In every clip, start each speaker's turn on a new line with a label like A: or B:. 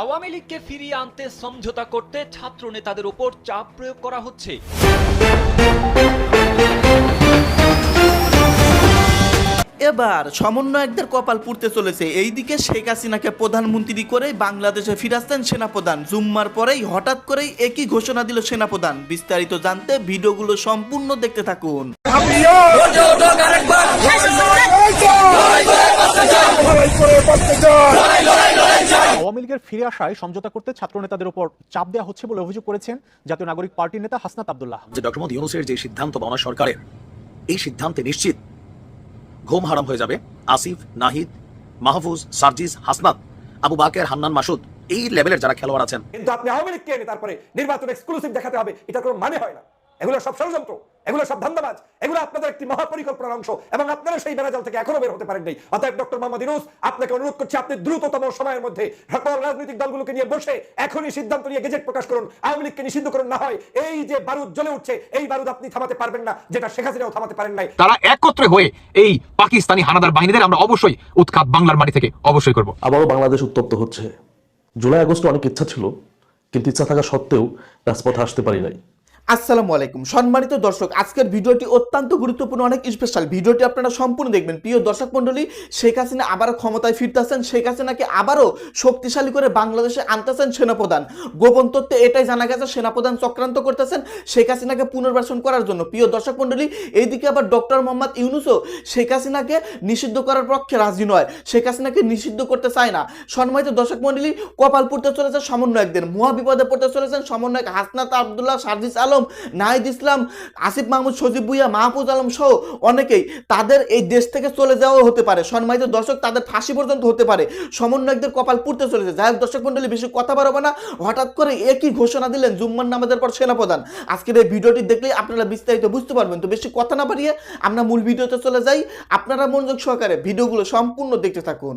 A: আওয়ামী লীগকে ফিরিয়ে আনতে সমঝোতা করতে ছাত্র নেতাদের ওপর চাপ প্রয়োগ করা হচ্ছে।
B: এবার সমন্বয়কদের কপাল পুড়তে চলেছে। এইদিকে শেখ হাসিনাকে প্রধানমন্ত্রী করে বাংলাদেশে ফিরাচ্ছেন সেনাপ্রধান। জুম্মার পরেই হঠাৎ করেই একই ঘোষণা দিল সেনাপ্রধান। বিস্তারিত জানতে ভিডিওগুলো সম্পূর্ণ দেখতে থাকুন।
C: আওয়ামী লীগের ফিরে আসায় সমঝোতা করতে ছাত্র নেতাদের উপর চাপ দেওয়া হচ্ছে বলে অভিযোগ করেছেন জাতীয় নাগরিক পার্টির নেতা হাসনাত আব্দুল্লাহ।
D: যে ডক্টর মোদী ইউনুসের যে সিদ্ধান্ত বাংলা সরকারের এই সিদ্ধান্তে নিশ্চিত ঘুম হারাম হয়ে যাবে আসিফ নাহিদ মাহফুজ সার্জিস হাসনাত আবু বাকের হান্নান মাসুদ এই লেভেলের যারা খেলোয়াড় আছেন।
E: কিন্তু আপনি আওয়ামী লীগকে এনে তারপরে নির্বাচন এক্সক্লুসিভ দেখাতে হবে এটা কোনো মানে হয় না। এগুলো সব ষড়যন্ত্র এগুলো সব ধান্দাবাজ এগুলো আপনাদের একটি মহাপরিকল্পনার অংশ এবং আপনারা সেই বেড়াজাল থেকে এখনও বের হতে পারেন নাই অতএব ডক্টর মোহাম্মদ ইউনুস আপনাকে অনুরোধ করছি আপনি দ্রুততম সময়ের মধ্যে সকল রাজনৈতিক দলগুলোকে নিয়ে বসে এখনই সিদ্ধান্ত নিয়ে গেজেট প্রকাশ করুন আওয়ামী লীগকে নিষিদ্ধ করুন না হয় এই যে বারুদ জ্বলে উঠছে এই বারুদ আপনি থামাতে পারবেন না যেটা শেখ হাসিনাও থামাতে পারেন নাই।
F: তারা একত্রে হয়ে এই পাকিস্তানি হানাদার বাহিনীদের আমরা অবশ্যই উৎখাত বাংলার মাটি থেকে অবশ্যই করব।
G: আবারও বাংলাদেশ উত্তপ্ত হচ্ছে। জুলাই আগস্ট অনেক ইচ্ছা ছিল কিন্তু ইচ্ছা থাকা সত্ত্বেও রাজপথে আসতে পারি নাই।
B: আসসালামু আলাইকুম। সম্মানিত দর্শক, আজকের ভিডিওটি অত্যন্ত গুরুত্বপূর্ণ, অনেক স্পেশাল ভিডিওটি আপনারা সম্পূর্ণ দেখবেন। প্রিয় দর্শক মণ্ডলী, শেখ হাসিনা আবারও ক্ষমতায় ফিরতেছেন শেখ হাসিনাকে আবারও শক্তিশালী করে বাংলাদেশে আনতেছেন সেনাপ্রধান। গোপন তথ্যে এটাই জানা গেছে, সেনাপ্রধান চক্রান্ত করতেছেন শেখ হাসিনাকে পুনর্বাসন করার জন্য। প্রিয় দর্শক মণ্ডলী এইদিকে আবার ডক্টর মোহাম্মদ ইউনুসও শেখ হাসিনাকে নিষিদ্ধ করার পক্ষে রাজি নয়। শেখ হাসিনাকে নিষিদ্ধ করতে চায় না। সম্মানিত দর্শক মণ্ডলী কপাল পড়তে চলেছে সমন্বয়কদের। মহা বিপদে পড়তে চলেছেন সমন্বয়ক হাসনাত আবদুল্লাহ সার্জিস আলম। নাহিদ ইসলাম, আসিফ মাহমুদ, সজিব ভুইয়া, মাহফুজ আলম সহ অনেকেই তাদের এই দেশ থেকে চলে যাওয়াও হতে পারে। সম্মানিত দর্শক, তাদের ফাঁসি পর্যন্ত হতে পারে। সমন্বয়কদের কপাল পুড়তে চলেছে। যাই হোক, দর্শক মন্ডলী বেশি কথা বাড়াবো না। হঠাৎ করে একই ঘোষণা দিলেন জুম্মান নামাজের পর সেনাপ্রধান। আজকের এই ভিডিওটি দেখলেই আপনারা বিস্তারিত বুঝতে পারবেন। তো বেশি কথা না বাড়িয়ে আমরা মূল ভিডিওতে চলে যাই। আপনারা মনোযোগ সহকারে ভিডিওগুলো সম্পূর্ণ দেখতে থাকুন।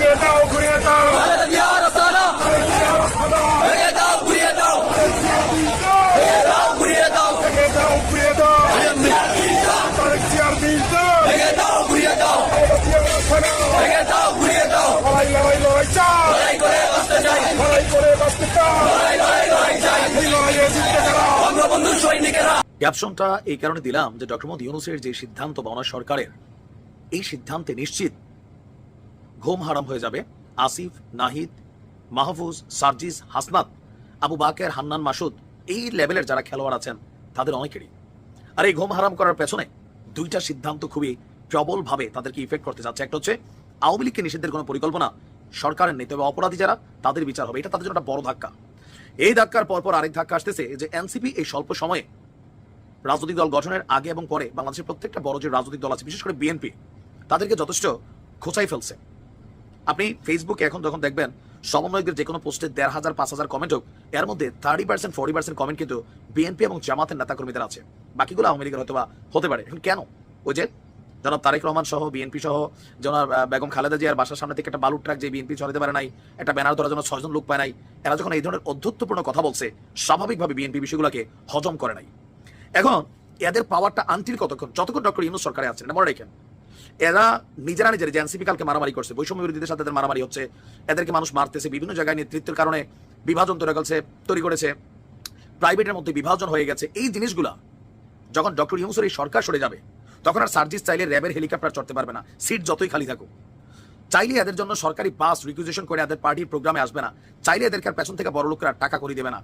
D: ক্যাপশনটা এই কারণে দিলাম যে ডক্টর মোদী ইউনুসের যে সিদ্ধান্ত বাংলা সরকারের, এই সিদ্ধান্তে নিশ্চিত ঘুম হারাম হয়ে যাবে। আসিফ, নাহিদ, মাহফুজ, সার্জিস, হাসনাত, আবু বাকের, হান্নান, মাসুদ, এই লেভেলের যারা খেলোয়াড় আছেন, তাদের অনেকেরই। আর এই ঘুম হারাম করার পেছনে দুইটা সিদ্ধান্ত খুবই প্রবলভাবে তাদেরকে ইফেক্ট করতে যাচ্ছে। একটা হচ্ছে, আওয়ামী লীগকে নিষিদ্ধের কোনো পরিকল্পনা সরকারের নেই, তবে অপরাধী যারা, তাদের বিচার হবে। এটা তাদের জন্য একটা বড় ধাক্কা। এই ধাক্কার পরপর আরেক ধাক্কা আসতেছে যে এনসিপি এই স্বল্প সময়ে রাজনৈতিক দল গঠনের আগে এবং পরে বাংলাদেশের প্রত্যেকটা বড় যে রাজনৈতিক দল আছে, বিশেষ করে বিএনপি, তাদেরকে যথেষ্ট খোঁচাই ফেলছে। আপনি ফেসবুকে এখন যখন দেখবেন, সমন্বয়কদের যে কোনো পোস্টে দেড় হাজার, পাঁচ হাজার কমেন্ট হোক, এর মধ্যে thirty percent forty percent comment কিন্তু বিএনপি এবং জামাতের নেতাকর্মীদের আছে। বাকিগুলো আওয়ামী লীগের হয়তো বা হতে পারে। এখন কেন? ওই যে জনাব তারেক রহমান সহ, বিএনপি সহ, জনাব বেগম খালেদা জিয়ার বাসার সামনে থেকে একটা বালুর ট্রাক যে বিএনপি চলাতে পারে নাই, একটা ব্যানার ধরার জন্য ছয়জন লোক পায় নাই, এরা যখন এই ধরনের অধ্যত্বপূর্ণ কথা বলছে, স্বাভাবিকভাবে বিএনপি বিষয়গুলোকে হজম করে নাই। এখন এদের পাওয়ারটা আনটির কতক্ষণ? যতক্ষণ ডক্টর ইউনুস সরকারে আছেন এটা মনে রাখেন। এরা নিজেরা নিজেরা যে এনসিপি কালকে মারামারি করছে বৈষম্য বিরোধীদের সাথে এদের মারামারি হচ্ছে এদেরকে মানুষ মারতেছে বিভিন্ন জায়গায় নেতৃত্বের কারণে বিভাজন তৈরি করছে তৈরি করেছে প্রাইভেটের মধ্যে বিভাজন হয়ে গেছে। এই জিনিসগুলা যখন ডক্টর ইউনুসের এই সরকার সরে যাবে তখন আর সার্জিস চাইলে র্যাবের হেলিকপ্টার চড়তে পারবে না সিট যতই খালি থাকুক। চাইলে এদের জন্য সরকারি বাস রিকুইজিশন করে এদের পার্টির প্রোগ্রামে আসবে না চাইলে এদেরকে আর পেছন থেকে বড় লোকেরা টাকা করে দেবে না।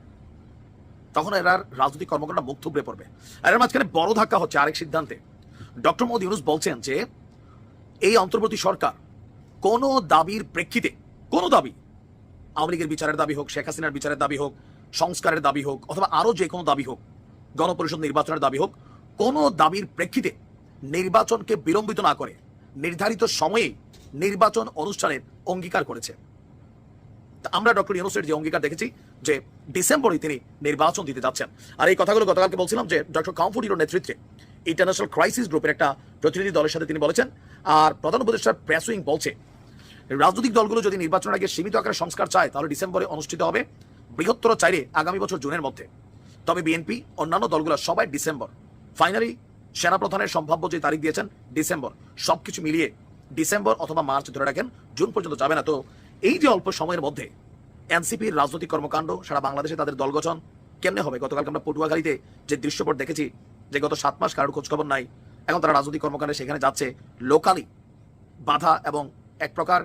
D: তখন এরা রাজনৈতিক কর্মকাণ্ড মুখ থুবড়ে পড়বে। আর এর মাঝখানে বড় ধাক্কা হচ্ছে আরেক সিদ্ধান্তে। ডক্টর মোদী ইউনুস বলছেন যে, এই অন্তর্বর্তী সরকার কোন দাবির প্রেক্ষিতে, কোন দাবি, আওয়ামী লীগের বিচারের দাবি হোক, শেখ হাসিনার বিচারের দাবি হোক, সংস্কারের দাবি হোক, অথবা আরও যে কোনো দাবি হোক, গণপরিষদ নির্বাচনের দাবি হোক, কোন দাবির প্রেক্ষিতে নির্বাচনকে বিলম্বিত না করে নির্ধারিত সময়ে নির্বাচন অনুষ্ঠানের অঙ্গীকার করেছে। আমরা ডক্টর ইউনুসের যে অঙ্গীকার দেখেছি যে ডিসেম্বরে তিনি নির্বাচন দিতে যাচ্ছেন। আর এই কথাগুলো গতকালকে বলছিলাম যে ডক্টর কমফোর্টিরোর নেতৃত্বে ইন্টারন্যাশনাল ক্রাইসিস গ্রুপের একটা প্রতিনিধি দলের সাথে তিনি বলেছেন, আর প্রধান উপদেষ্টার প্রেসুইং বলছে, রাজনৈতিক দলগুলো যদি নির্বাচনের আগে সীমিত আকারে সংস্কার চায়, তাহলে ডিসেম্বরে অনুষ্ঠিত হবে বৃহত্তর চাইলে আগামী বছর জুনের মধ্যে। তবে বিএনপি, অন্যান্য দলগুলো সবাই ডিসেম্বর। ফাইনালি সেনাপ্রধানের সম্ভাব্য যে তারিখ দিয়েছেন ডিসেম্বর, সবকিছু মিলিয়ে ডিসেম্বর অথবা মার্চ ধরে রাখেন, জুন পর্যন্ত যাবে না। তো এই যে অল্প সময়ের মধ্যে এনসিপির রাজনৈতিক কর্মকাণ্ড, সারা বাংলাদেশে তাদের দল গঠন কেমনে হবে? গতকালকে আমরা পটুয়াখালীতে যে দৃশ্যপট দেখেছি, যে গত সাত মাস কারোর খোঁজখবর নাই, এখন তারা রাজনৈতিক কর্মকাণ্ডে সেখানে যাচ্ছে লোকালি। বাধা এবং এক প্রকার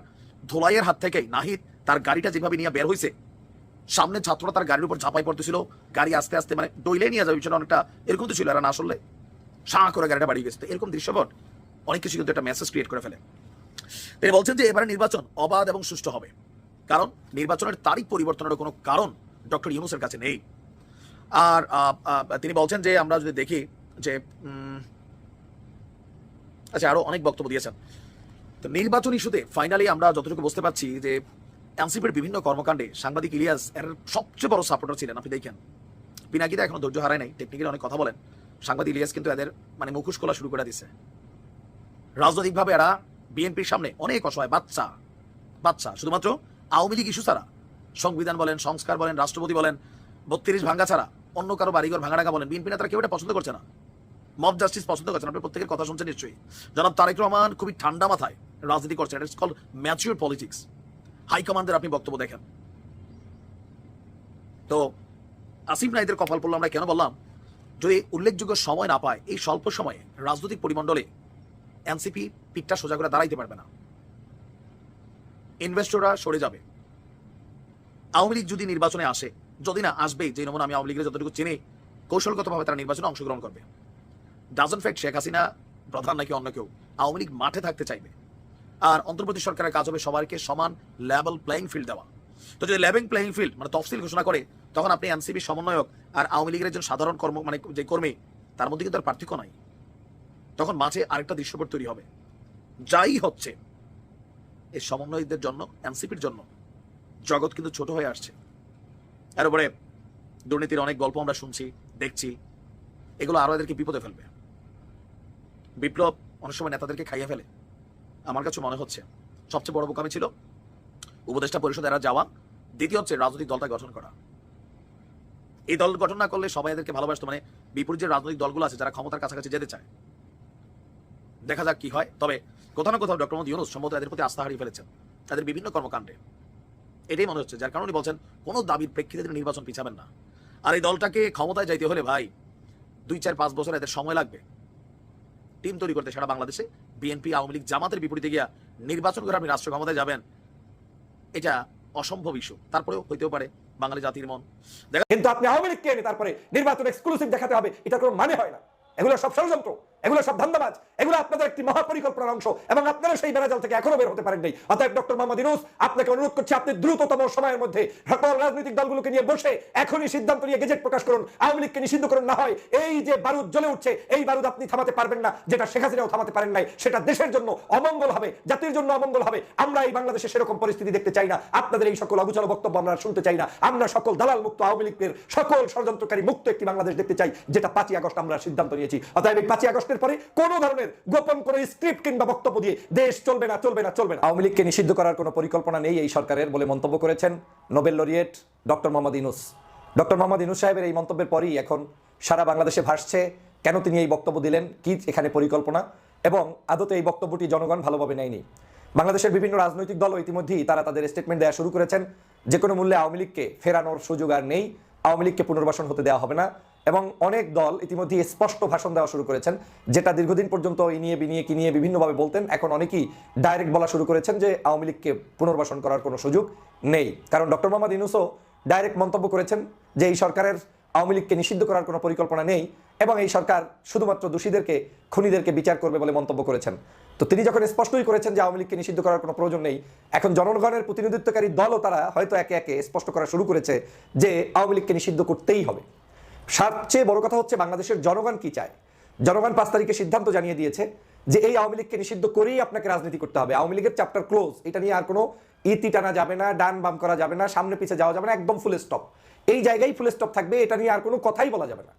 D: ধোলাইয়ের হাত থেকেই নাহিদ তার গাড়িটা যেভাবে নিয়ে বের হয়েছে সামনে ছাত্ররা তার গাড়ির উপর ঝাঁপাই পড়তেছিল, গাড়ি আস্তে আস্তে মানে ডইলে নিয়ে যাবে পিছনে অনেকটা এরকম তো ছিল, এরা না আসলে সাঁ করে গাড়িটা বাড়িয়ে গেছে। এরকম দৃশ্যপট অনেক কিছু কিন্তু একটা মেসেজ ক্রিয়েট করে ফেলে। তিনি বলছেন যে এবারে নির্বাচন অবাধ এবং সুষ্ঠু হবে। কারণ নির্বাচনের তারিখ পরিবর্তনের কোনো কারণ ডক্টর ইউনুসের কাছে নেই। আর তিনি বলছেন যে আমরা যদি দেখি যে আচ্ছা আরও অনেক বক্তব্য দিয়েছেন। তো নির্বাচন ইস্যুতে ফাইনালি আমরা যতটুকু বুঝতে পারছি যে এনসিপির বিভিন্ন কর্মকাণ্ডে সাংবাদিক ইলিয়াস এর সবচেয়ে বড় সাপোর্টার ছিলেন, আপনি দেখেন। পিনাকিদা এখনও ধৈর্য হারায় নাই টেকনিক্যালি অনেক কথা বলেন। সাংবাদিক ইলিয়াস কিন্তু এদের মানে মুখোশ খোলা শুরু করে দিছে রাজনৈতিকভাবে এরা বিএনপির সামনে অনেক অসহায় বাচ্চা বাচ্চা, শুধুমাত্র আওয়ামী লীগ ইস্যু ছাড়া। সংবিধান বলেন, সংস্কার বলেন, রাষ্ট্রপতি বলেন, বত্রিশ ভাঙ্গা ছাড়া অন্য কারও বাড়িঘর ভাঙা বলেন, বিএনপি নেতারা কেউ এটা পছন্দ করছে না। মব জাস্টিস পছন্দ করছেন আপনি প্রত্যেকের কথা শুনছেন নিশ্চয়ই। জনাব তারেক রহমান খুবই ঠান্ডা মাথায় রাজনীতি করছেন ইটস কল ম্যাচিউর পলিটিক্স হাইকমান্ডের আপনি বক্তব্য দেখেন। তো আসিফ নাইদের কপাল পড়ল আমরা কেন বললাম? যদি উল্লেখযোগ্য সময় না পায়, এই স্বল্প সময়ে রাজনৈতিক পরিমণ্ডলে এনসিপি পিঠটা সোজা করে দাঁড়াইতে পারবে না। ইনভেস্টররা সরে যাবে। আওয়ামী লীগ যদি নির্বাচনে আসে, যদি না আসবে যে নমুনা আমি আওয়ামী লীগের যতটুকু চিনি, কৌশলগতভাবে তারা নির্বাচনে অংশগ্রহণ করবে। ডাজন ফ্যাক্ট শেখ হাসিনা, প্রধান নাকি অন্য কেউ, আওয়ামী লীগ মাঠে থাকতে চাইবে। আর অন্তর্বর্তী সরকারের কাজ হবে সবাইকে সমান লেভেল প্লেইং ফিল্ড দেওয়া। তো যদি লেভেল প্লেইং ফিল্ড মানে তফসিল ঘোষণা করে, তখন আপনি এনসিবি সমন্বয়ক আর আওয়ামী লীগের একজন সাধারণ কর্ম মানে যে কর্মী, তার মধ্যে কিন্তু আর পার্থক্য নাই। তখন মাঝে আরেকটা দৃশ্যপট তৈরি হবে। যাই হচ্ছে এই সমন্বয়কদের জন্য, এনসিপির জন্য জগৎ কিন্তু ছোট হয়ে আসছে। এর উপরে দুর্নীতির অনেক গল্প আমরা শুনছি, দেখছি, এগুলো আরও এদেরকে বিপদে ফেলবে। বিপ্লব অনেক সময় নেতাদেরকে খাইয়ে ফেলে। আমার কাছে মনে হচ্ছে, সবচেয়ে বড় বোকামি ছিল উপদেষ্টা পরিষদে এরা যাওয়া, দ্বিতীয় হচ্ছে রাজনৈতিক দলটা গঠন করা। এই দল গঠন না করলে সবাই এদেরকে ভালোবাসতো মানে বিপরীত যে রাজনৈতিক দলগুলো আছে, যারা ক্ষমতার কাছাকাছি যেতে চায়। দেখা যাক কি হয়, তবে কোথাও না কোথাও ডক্টর মোহাম্মদ ইউনুস সম্ভবত এদের প্রতি আস্থা হারিয়ে ফেলেছেন। তাদের বিভিন্ন কর্মকাণ্ডে। এটাই মনে হচ্ছে, যার কারণে বলছেন, কোনো দাবির প্রেক্ষিতে তিনি নির্বাচন পিছাবেন না। আর এই দলটাকে ক্ষমতায় যাইতে হলে ভাই, দুই চার পাঁচ বছর এদের সময় লাগবে। টিম তৈরি করতে সারা বাংলাদেশে বিএনপি, আওয়ামী লীগ জামাতের বিপরীতে গিয়া নির্বাচন করে আপনি রাষ্ট্র ক্ষমতায় যাবেন, এটা অসম্ভব ইস্যু তারপরেও হইতেও পারে, বাঙালি জাতির মন।
E: কিন্তু আপনি আওয়ামী লীগকে এনে তারপরে নির্বাচন এক্সক্লুসিভ দেখাতে হবে এটা কোনো মানে হয় না। এগুলো সব ষড়যন্ত্র। এগুলো সব ধান্দাবাজ। এগুলো আপনাদের একটি মহাপরিকল্পনার অংশ এবং আপনারা সেই বেড়াজাল থেকে এখনও বের হতে পারেন নাই অতএব ডক্টর মোহাম্মদ ইউনুস, আপনাকে অনুরোধ করছি আপনি দ্রুততম সময়ের মধ্যে সকল রাজনৈতিক দলগুলোকে নিয়ে বসে এখনই সিদ্ধান্ত নিয়ে গেজেট প্রকাশ করুন, আওয়ামী লীগকে নিষিদ্ধ করুন, না হয় এই যে বারুদ জ্বলে উঠছে, এই বারুদ আপনি থামাতে পারবেন না, যেটা শেখ হাসিনাও থামাতে পারেন নাই। সেটা দেশের জন্য অমঙ্গল হবে, জাতির জন্য অমঙ্গল হবে। আমরা এই বাংলাদেশে সেরকম পরিস্থিতি দেখতে চাই না। আপনাদের এই সকল অগুচল বক্তব্য আমরা শুনতে চাই না। আমরা সকল দালাল মুক্ত আওয়ামী লীগের সকল ষড়যন্ত্রকারী মুক্ত একটি বাংলাদেশ দেখতে চাই, যেটা পাঁচই আগস্ট আমরা সিদ্ধান্ত নিয়েছি। অতএব এই পাঁচই আগস্টের পরে কোনো ধরনের গোপন কোনো স্ক্রিপ্ট কিংবা বক্তব্য দিয়ে দেশ চলবে না চলবে না চলবে না। আওয়ামী লীগকে নিষিদ্ধ করার কোনো পরিকল্পনা নেই এই সরকারের বলে মন্তব্য করেছেন Nobel laureate doctor Mohammad Yunus doctor Mohammad Yunus সাহেবের এই মন্তব্যের পরই এখন সারা বাংলাদেশে ভাসছে। কেন তিনি এই বক্তব্য দিলেন? কি এখানে পরিকল্পনা? এবং আদতে এই বক্তব্যটি জনগণ ভালোভাবে নেয়নি। বাংলাদেশের বিভিন্ন রাজনৈতিক দলও ইতিমধ্যেই তারা তাদের স্টেটমেন্ট দেওয়া শুরু করেছেন। যে কোনো মূল্যে আওয়ামী লীগকে ফেরানোর সুযোগ আর নেই। আওয়ামী লীগকে পুনর্বাসন হতে দেওয়া হবে না। এবং অনেক দল ইতিমধ্যে স্পষ্ট ভাষণ দেওয়া শুরু করেছেন, যেটা দীর্ঘদিন পর্যন্ত এই নিয়ে বিনিয়ে কি নিয়ে বিভিন্নভাবে বলতেন, এখন অনেকেই ডাইরেক্ট বলা শুরু করেছেন যে আওয়ামী লীগকে পুনর্বাসন করার কোনো সুযোগ নেই। কারণ ডক্টর মোহাম্মদ ইনুসও ডাইরেক্ট মন্তব্য করেছেন যে এই সরকারের আওয়ামী লীগকে নিষিদ্ধ করার কোনো পরিকল্পনা নেই এবং এই সরকার শুধুমাত্র দোষীদেরকে, খুনিদেরকে বিচার করবে বলে মন্তব্য করেছেন। তো তিনি যখন স্পষ্টই করেছেন যে আওয়ামী লীগকে নিষিদ্ধ করার কোনো প্রয়োজন নেই, এখন জনগণের প্রতিনিধিত্বকারী দলও তারা হয়তো একে একে স্পষ্ট করা শুরু করেছে যে আওয়ামী লীগকে নিষিদ্ধ করতেই হবে। সবচেয়ে বড় কথা হচ্ছে বাংলাদেশের জনগণ কি চায়? জনগণ পাঁচ তারিখে সিদ্ধান্ত জানিয়ে দিয়েছে যে এই আওয়ামী লীগকে নিষিদ্ধ করেই আপনাকে রাজনীতি করতে হবে। আওয়ামী লীগের চ্যাপ্টার ক্লোজ এটা নিয়ে আর কোনো ইতি টানা যাবে না, ডান বাম করা যাবে না, সামনে পিছিয়ে যাওয়া যাবে না, একদম ফুল স্টপ এই জায়গায় ফুল স্টপ থাকবে, এটা নিয়ে আর কোনো কথাই বলা যাবে না।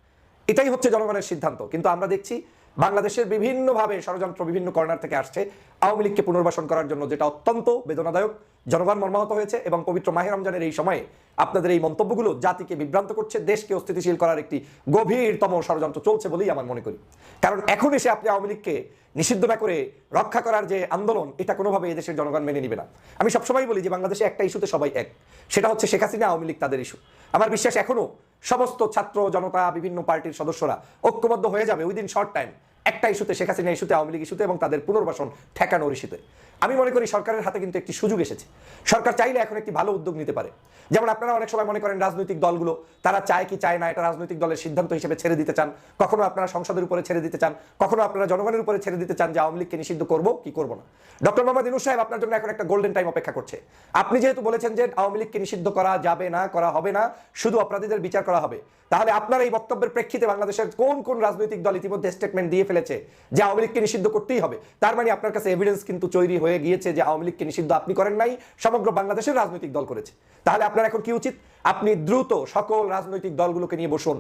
E: এটাই হচ্ছে জনগণের সিদ্ধান্ত। কিন্তু আমরা দেখছি বাংলাদেশের বিভিন্নভাবে ষড়যন্ত্র বিভিন্ন কর্নার থেকে আসছে। আওয়ামী লীগকে পুনর্বাসন করার জন্য যেটা অত্যন্ত বেদনাদায়ক, জনগণ মর্মাহত হয়েছে এবং পবিত্র মাহে রমজানের এই সময়ে আপনাদের এই মন্তব্যগুলো জাতিকে বিভ্রান্ত করছে, দেশকে অস্থিতিশীল করার একটি গভীরতম ষড়যন্ত্র চলছে বলেই আমার মনে করি। কারণ এখন এসে আপনি আওয়ামী লীগকে নিষিদ্ধ না করে রক্ষা করার যে আন্দোলন, এটা কোনোভাবে এদেশের জনগণ মেনে নিবে না। আমি সবসময় বলি যে বাংলাদেশে একটা ইস্যুতে সবাই এক। সেটা হচ্ছে শেখ হাসিনা আওয়ামী লীগ তাদের ইস্যু। আমার বিশ্বাস এখনও সমস্ত ছাত্র জনতা বিভিন্ন পার্টির সদস্যরা ঐক্যবদ্ধ হয়ে যাবে উইদিন শর্ট টাইম। একটা ইস্যুতে, শেখ হাসিনা ইস্যুতে, আওয়ামী লীগ ইস্যুতে এবং তাদের পুনর্বাসন ঠেকানোর ইস্যুতে। আমি মনে করি সরকারের হাতে কিন্তু একটি সুযোগ এসেছে। সরকার চাইলে এখন একটি ভালো উদ্যোগ নিতে পারে। যেমন আপনারা অনেক সময় মনে করেন রাজনৈতিক দলগুলো, তারা চায় কি, চায় না, এটা রাজনৈতিক দলের সিদ্ধান্ত হিসেবে ছেড়ে দিতে চান। কখনো আপনারা সংসদের উপরে ছেড়ে দিতে চান। কখনো আপনারা জনগণের উপরে ছেড়ে দিতে চান যে আওয়ামী লীগকে নিষিদ্ধ করব কি করব না। ডক্টর মোহাম্মদ ইনুস সাহেব আপনার জন্য এখন একটা গোল্ডেন টাইম অপেক্ষা করছে। আপনি যেহেতু বলেছেন যে আওয়ামী লীগকে নিষিদ্ধ করা যাবে না, করা হবে না, শুধু অপরাধীদের বিচার করা হবে, তাহলে আপনার এই বক্তব্যের প্রেক্ষিতে বাংলাদেশের কোন কোন রাজনৈতিক দল ইতিমধ্যে স্টেটমেন্ট দিয়ে ফেলেছে যে আওয়ামী লীগকে নিষিদ্ধ করতেই হবে। তার মানে আপনার কাছে এভিডেন্স কিন্তু তৈরি হয়ে গিয়েছে যে আওয়ামী লীগকে নিষিদ্ধ আপনি করেন নাই, সমগ্র বাংলাদেশের রাজনৈতিক দল করেছে। তাহলে আপনার এখন কি উচিত? আপনি দ্রুত সকল রাজনৈতিক দলগুলোকে নিয়ে বসুন।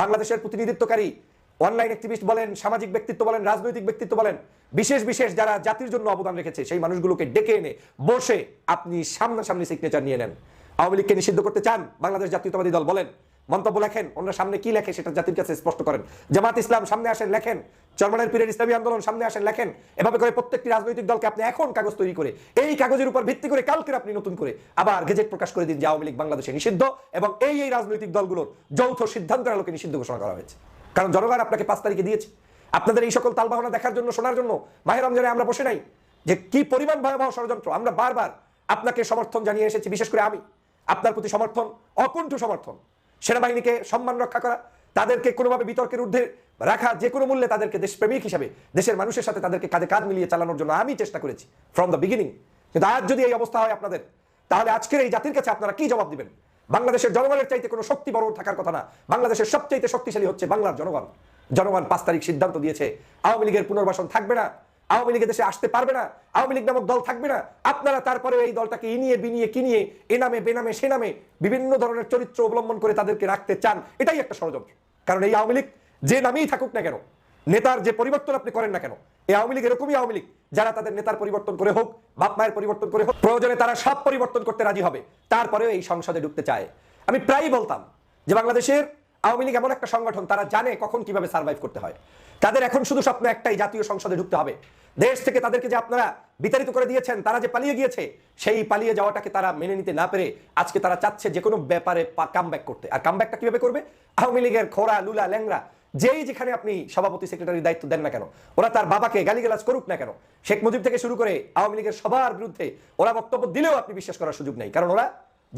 E: বাংলাদেশের প্রতিনিধিত্বকারী অনলাইন অ্যাক্টিভিস্ট বলেন, সামাজিক ব্যক্তিত্ব বলেন, রাজনৈতিক ব্যক্তিত্ব বলেন, বিশেষ বিশেষ যারা জাতির জন্য অবদান রেখেছে, সেই মানুষগুলোকে ডেকে এনে বসে আপনি সামনাসামনি সিগনেচার নিয়ে নেন। আওয়ামী লীগকে নিষিদ্ধ করতে চান? বাংলাদেশ জাতীয়তাবাদী দল বলেন মন্তব্য লেখেন। অন্য সামনে কি লেখে সেটা জাতির কাছে স্পষ্ট করেন। জামাত ইসলাম সামনে আসেন, লেখেন। চরমানের পীরের ইসলামী আন্দোলন সামনে আসেন, লেখেন। এভাবে করে প্রত্যেকটি রাজনৈতিক দলকে আপনি এখন কাগজ তৈরি করে, এই কাগজের উপর ভিত্তি করে কালকে আপনি নতুন করে আবার গেজেট প্রকাশ করে দিন যে আওয়ামী লীগ বাংলাদেশে নিষিদ্ধ এবং এই এই রাজনৈতিক দলগুলোর যৌথ সিদ্ধান্তের আলোকে নিষিদ্ধ ঘোষণা করা হয়েছে। কারণ জনগণ আপনাকে পাঁচ তারিখে দিয়েছে। আপনাদের এই সকল তালবাহনা দেখার জন্য, শোনার জন্য মাহের রমজানে আমরা বসে নাই যে কি পরিমাণ ভয়াবহ ষড়যন্ত্র। আমরা বারবার আপনাকে সমর্থন জানিয়ে এসেছি, বিশেষ করে আমি। আপনার প্রতি সমর্থন, অকুণ্ঠ সমর্থন। সেনাবাহিনীকে সম্মান রক্ষা করা, তাদেরকে কোনোভাবে বিতর্কের ঊর্ধ্বে রাখা, যে কোনো মূল্যে তাদেরকে দেশপ্রেমিক হিসাবে, দেশের মানুষের সাথে তাদেরকে কাঁধে কাঁধ মিলিয়ে চালানোর জন্য আমি চেষ্টা করেছি ফ্রম দ্য বিগিনিং কিন্তু আজ যদি এই অবস্থা হয় আপনাদের, তাহলে আজকের এই জাতির কাছে আপনারা কি জবাব দিবেন? বাংলাদেশের জনগণের চাইতে কোনো শক্তি বড় থাকার কথা না। বাংলাদেশের সবচাইতে শক্তিশালী হচ্ছে বাংলার জনগণ। জনগণ পাঁচ তারিখ সিদ্ধান্ত দিয়েছে, আওয়ামী লীগের পুনর্বাসন থাকবে না। আওয়ামী লীগের দেশে আসতে পারবে না, আওয়ামী লীগ নামক দল থাকবে না। আপনারা তারপরে এই দলটাকে ইনিয়ে, বিনিয়ে, কিনিয়ে, এ নামে বেনামে সে নামে বিভিন্ন ধরনের চরিত্র অবলম্বন করে তাদেরকে রাখতে চান, এটাই একটা ষড়যন্ত্র। কারণ এই আওয়ামী লীগ যে নামেই থাকুক না কেন, নেতার যে পরিবর্তন আপনি করেন না কেন, এই আওয়ামী লীগ এরকমই আওয়ামী লীগ, যারা তাদের নেতার পরিবর্তন করে হোক, বাপ মায়ের পরিবর্তন করে হোক, প্রয়োজনে তারা সব পরিবর্তন করতে রাজি হবে, তারপরেও এই সংসদে ঢুকতে চায়। আমি প্রায়ই বলতাম যে বাংলাদেশের আওয়ামী লীগ এমন একটা সংগঠন, তারা জানে কখন কীভাবে সার্ভাইভ করতে হয়। তাদের এখন শুধু স্বপ্ন একটাই, জাতীয় সংসদে ঢুকতে হবে। দেশ থেকে তাদেরকে যে আপনারা বিতাড়িত করে দিয়েছেন, তারা যে পালিয়ে গিয়েছে, সেই পালিয়ে যাওয়াটাকে তারা মেনে নিতে না পেরে আজকে তারা চাচ্ছে যে কোনো ব্যাপারে কাম করতে। আর কাম কীভাবে করবে? আওয়ামী লীগের খোরা লুলা ল্যাংরা যেই যেখানে আপনি সভাপতি সেক্রেটারির দায়িত্ব দেন না কেন, ওরা তার বাবাকে গালিগালাজ করুক না কেন, শেখ মুজিব থেকে শুরু করে আওয়ামী লীগের সবার বিরুদ্ধে ওরা বক্তব্য দিলেও আপনি বিশ্বাস করার সুযোগ নেই। কারণ ওরা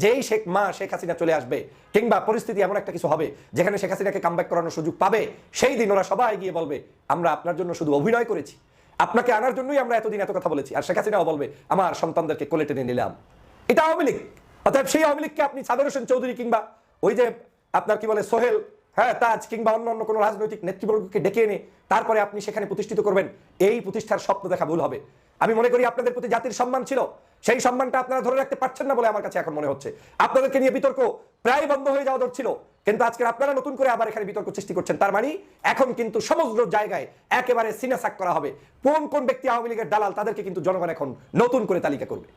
E: যেই শেখ মা, শেখ হাসিনা চলে আসবে, কিংবা পরিস্থিতি এমন একটা কিছু হবে, যেখানে শেখ হাসিনাকে কামব্যাক করানোর সুযোগ পাবে, সেই দিন ওরা সবাই গিয়ে বলবে, আমরা আপনার জন্য শুধু অভিনয় করেছি। আপনাকে আনার জন্যই আমরা এতদিন এত কথা বলেছি। আর শেখ হাসিনাও বলবে, আমার সন্তানদেরকে কোলে টেনে নিলাম। এটা আওয়ামী লীগ। অর্থাৎ সেই আওয়ামী লীগকে আপনি সাদর হোসেন চৌধুরী কিংবা ওই যে আপনার কি বলে সোহেল হ্যাঁ তাজ কিংবা অন্য অন্য কোনো রাজনৈতিক নেতৃবর্গকে ডেকে এনে তারপরে আপনি সেখানে প্রতিষ্ঠিত করবেন, এই প্রতিষ্ঠার স্বপ্ন দেখা ভুল হবে। আমি মনে করি আপনাদের প্রতি জাতির সম্মান ছিল। সেই সম্মানটা আপনারা ধরে রাখতে পারছেন না বলে আমার কাছে এখন মনে হচ্ছে। আপনাদেরকে নিয়ে বিতর্ক প্রায় বন্ধ হয়ে যাওয়া দরছিল কিন্তু আজকে আপনারা নতুন করে আবার এখানে বিতর্ক সৃষ্টি করছেন। তার মানে এখন কিন্তু সমগ্র জায়গায় একেবারে সিনেসাক করা হবে। কোন কোন ব্যক্তি আওয়ামী লীগের দালাল তাদেরকে কিন্তু জনগণ এখন নতুন করে তালিকা করবে।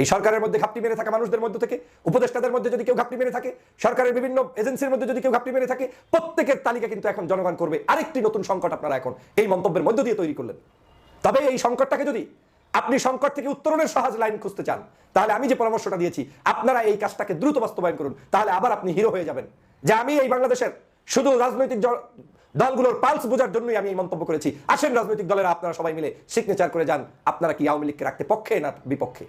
E: এই সরকারের মধ্যে ঘাপটি মেরে থাকা মানুষদের মধ্যে থেকে, উপদেষ্টাদের মধ্যে যদি কেউ ঘাপটি মেরে থাকে, সরকারের বিভিন্ন এজেন্সির মধ্যে যদি কেউ ঘাপটি মেরে থাকে, প্রত্যেকের তালিকা কিন্তু এখন জনগণ করবে। আরেকটি নতুন সংকট আপনারা এখন এই মন্তব্যের মধ্য দিয়ে তৈরি করলেন। তবে এই সংকটটাকে যদি আপনি সংকট থেকে উত্তরণের সহজ লাইন খুঁজতে চান, তাহলে আমি যে পরামর্শটা দিয়েছি, আপনারা এই কাজটাকে দ্রুত বাস্তবায়ন করুন, তাহলে আবার আপনি হিরো হয়ে যাবেন। যে আমি এই বাংলাদেশের শুধু রাজনৈতিক দলগুলোর পালস বোঝার জন্যই আমি এই মন্তব্য করেছি। আসেন রাজনৈতিক দলের, আপনারা সবাই মিলে সিগনেচার করে যান, আপনারা কি আওয়ামী লীগকে রাখতে পক্ষে না বিপক্ষে?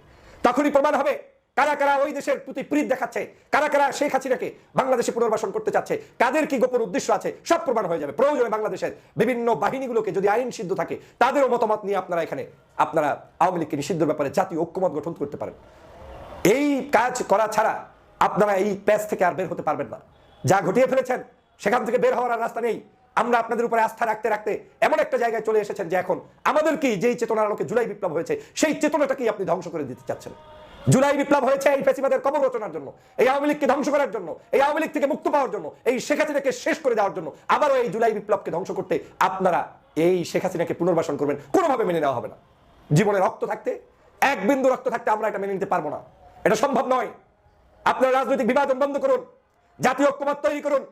E: তখনই প্রমাণ হবে কারা কারা ওই দেশের প্রতি প্রীত দেখাচ্ছে? কারা কারা শেখ হাসিনাকে বাংলাদেশে পুনর্বাসন করতে চাচ্ছে? কাদের কি গোপন উদ্দেশ্য আছে? সব প্রমাণ হয়ে যাবে। প্রয়োজনে বাংলাদেশের বিভিন্ন বাহিনীগুলোকে যদি আইন সিদ্ধ থাকে, তাদেরও মতামত নিয়ে আপনারা এখানে, আপনারা আওয়ামী লীগকে নিষিদ্ধের ব্যাপারে জাতীয় ঐক্যমত গঠন করতে পারেন। এই কাজ করা ছাড়া আপনারা এই প্যাচ থেকে আর বের হতে পারবেন না। যা ঘটিয়ে ফেলেছেন, সেখান থেকে বের হওয়ার রাস্তা নেই। আমরা আপনাদের উপরে আস্থা রাখতে রাখতে এমন একটা জায়গায় চলে এসেছেন যে এখন আমাদের কি যেই চেতনার আলোকে জুলাই বিপ্লব হয়েছে, সেই চেতনাটাকেই আপনি ধ্বংস করে দিতে চাচ্ছেন? জুলাই বিপ্লব হয়েছে এই ফেসিবাদের কবর রচনার জন্য, এই আওয়ামী লীগকে ধ্বংস করার জন্য, এই আওয়ামী লীগ থেকে মুক্ত পাওয়ার জন্য, এই শেখ হাসিনাকে শেষ করে দেওয়ার জন্য আবারও এই জুলাই বিপ্লবকে ধ্বংস করতে আপনারা এই শেখ হাসিনাকে পুনর্বাসন করবেন, কোনোভাবে মেনে নেওয়া হবে না। জীবনে রক্ত থাকতে, এক বিন্দু রক্ত থাকতে আমরা এটা মেনে নিতে পারব না। এটা সম্ভব নয়। আপনারা রাজনৈতিক বিভাজন বন্ধ করুন, জাতীয় ঐক্যমত তৈরি করুন,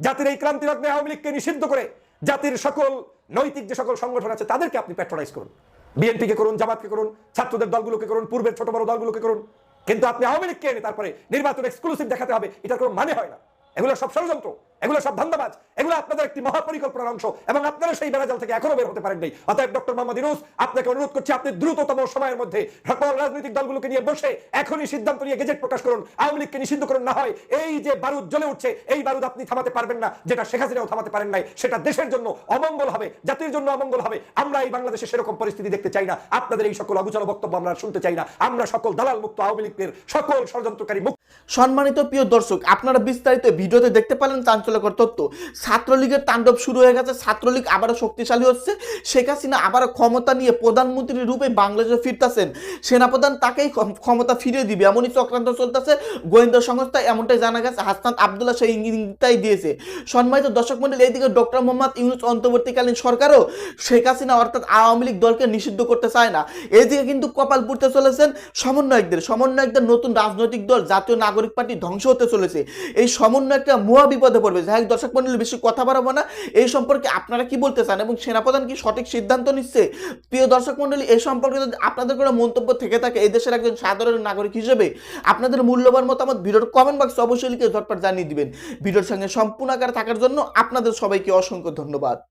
E: জাতির এই ক্রান্তি লগ্নে আওয়ামী লীগকে নিষিদ্ধ করে জাতির সকল নৈতিক যে সকল সংগঠন আছে তাদেরকে আপনি প্যাট্রোনাইজ করুন। বিএনপিকে করুন, জামাতকে করুন, ছাত্রদের দলগুলোকে করুন, পূর্বের ছোট বড় দলগুলোকে করুন। কিন্তু আপনি আওয়ামী লীগকে এনে তারপরে নির্বাচন এক্সক্লুসিভ দেখাতে হবে, এটার কোনো মানে হয় না। এগুলো সব ষড়যন্ত্র। এগুলো সব ধান্দাবাজ। এগুলো আপনাদের একটি মহাপরিকল্পনার অংশ এবং আপনারা সেই বেড়াজাল থেকে এখনও বের হতে পারেন নাই। অতএব ডক্টর মোহাম্মদ ইউনুস, আপনাকে অনুরোধ করছি, আপনি দ্রুততম সময়ের মধ্যে সকল রাজনৈতিক দলগুলোকে নিয়ে বসে এখনই সিদ্ধান্ত নিয়ে গেজেট প্রকাশ করুন, আওয়ামী লীগকে নিষিদ্ধ করুন। না হয় এই যে বারুদ জ্বলে উঠছে, এই বারুদ আপনি থামাতে পারবেন না, যেটা শেখ হাসিনাও থামাতে পারেন নাই। সেটা দেশের জন্য অমঙ্গল হবে, জাতির জন্য অমঙ্গল হবে। আমরা এই বাংলাদেশে সেরকম পরিস্থিতি দেখতে চাই না। আপনাদের এই সকল অগুচল বক্তব্য আমরা শুনতে চাই না। আমরা সকল দালাল মুক্ত আওয়ামী লীগের সকল ষড়যন্ত্রকারী মুক্ত
B: সম্মানিত প্রিয় দর্শক, আপনারা বিস্তারিত ভিডিওতে দেখতে পেলেন চাঞ্চল্যকর তথ্য। ছাত্রলীগের তাণ্ডব শুরু হয়ে গেছে। ছাত্রলীগ আবারও শক্তিশালী হচ্ছে। শেখ হাসিনা আবারও ক্ষমতা নিয়ে প্রধানমন্ত্রীর রূপে বাংলাদেশে ফিরতেছেন। সেনাপ্রধান তাকেই ক্ষমতা ফিরিয়ে দিবে। এমনই চক্রান্ত চলতেছে গোয়েন্দা সংস্থা। এমনটাই জানা গেছে। হাসান আবদুল্লাহ সেই ইঙ্গিতটাই দিয়েছে। সম্মানিত দর্শক মন্ডল এইদিকে ডক্টর মোহাম্মদ ইউনুস অন্তর্বর্তীকালীন সরকারও শেখ হাসিনা অর্থাৎ আওয়ামী লীগ দলকে নিষিদ্ধ করতে চায় না। এইদিকে কিন্তু কপাল পুড়তে চলেছেন সমন্বয়কদের। সমন্বয়কদের নতুন রাজনৈতিক দল, জাতীয় নাগরিক পার্টি ধ্বংস হতে চলেছে। এই সমন্বয়কটা মহা বিপদে পড়বে। যাই হোক দর্শক মন্ডলী, বেশি কথা বাড়াবো না। এই সম্পর্কে আপনারা কি বলতে চান এবং সেনাপ্রধান কি সঠিক সিদ্ধান্ত নিচ্ছে? প্রিয় দর্শক মন্ডলী, এই সম্পর্কে যদি আপনাদের কোনো মন্তব্য থেকে থাকে, এই দেশের একজন সাধারণ নাগরিক হিসেবে আপনাদের মূল্যবান মতামত ভিডিওর কমেন্ট বক্সে অবশ্যই লিখে ঝটপট জানিয়ে দিবেন। ভিডিওর সঙ্গে সম্পূর্ণ আকারে থাকার জন্য আপনাদের সবাইকে অসংখ্য ধন্যবাদ।